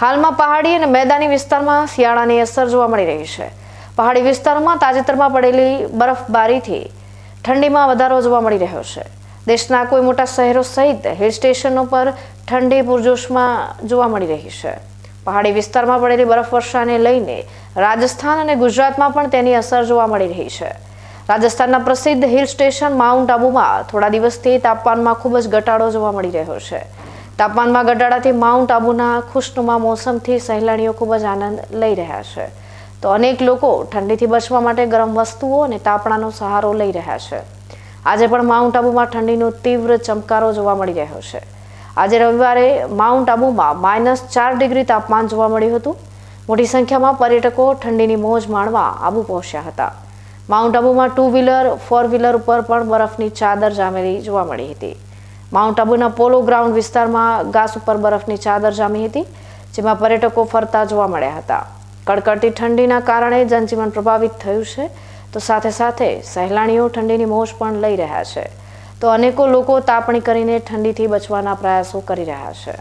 હાલમાં પહાડી અને મેદાની વિસ્તારમાં શિયાળાની અસર જોવા મળી રહી છે. પહાડી વિસ્તારોમાં તાજેતરમાં પડેલી બરફબારીથી ઠંડીમાં વધારો જોવા મળી રહ્યો છે. દેશના કોઈ મોટા શહેરો સહિત હિલ સ્ટેશનો પર ઠંડી પૂરજોશમાં જોવા મળી રહી છે. પહાડી વિસ્તારમાં પડેલી બરફવર્ષાને લઈને રાજસ્થાન અને ગુજરાતમાં પણ તેની અસર જોવા મળી રહી છે. રાજસ્થાનના પ્રસિદ્ધ હિલ સ્ટેશન માઉન્ટ આબુમાં થોડા દિવસથી તાપમાનમાં ખૂબ જ ઘટાડો જોવા મળી રહ્યો છે. તાપમાનમાં ઘટાડાથી માઉન્ટ આબુના ખુશનુમા મોસમથી સહેલાણીઓ ખૂબ જ આનંદ લઈ રહ્યા છે. તો અનેક લોકો ઠંડીથી બચવા માટે ગરમ વસ્તુઓ અને તાપણાનો સહારો લઈ રહ્યા છે. આજે પણ માઉન્ટ આબુમાં ઠંડીનો તીવ્ર ચમકારો જોવા મળી રહ્યો છે. આજે રવિવારે માઉન્ટ આબુમાં માઇનસ ચાર ડિગ્રી તાપમાન જોવા મળ્યું હતું. મોટી સંખ્યામાં પર્યટકો ઠંડીની મોજ માણવા આબુ પહોંચ્યા હતા. માઉન્ટ આબુમાં ટુ વ્હીલર, ફોર વ્હીલર ઉપર પણ બરફની ચાદર જામેલી જોવા મળી હતી. માઉન્ટ આબુના પોલો ગ્રાઉન્ડ વિસ્તારમાં ઘાસ ઉપર બરફની ચાદર જામી હતી, જેમાં પર્યટકો ફરતા જોવા મળ્યા હતા. કડકડતી ઠંડીના કારણે જનજીવન પ્રભાવિત થયું છે, તો સાથે સાથે સહેલાણીઓ ઠંડીની મોજ પણ લઈ રહ્યા છે. તો અનેકો લોકો તાપણી કરીને ઠંડીથી બચવાના પ્રયાસો કરી રહ્યા છે.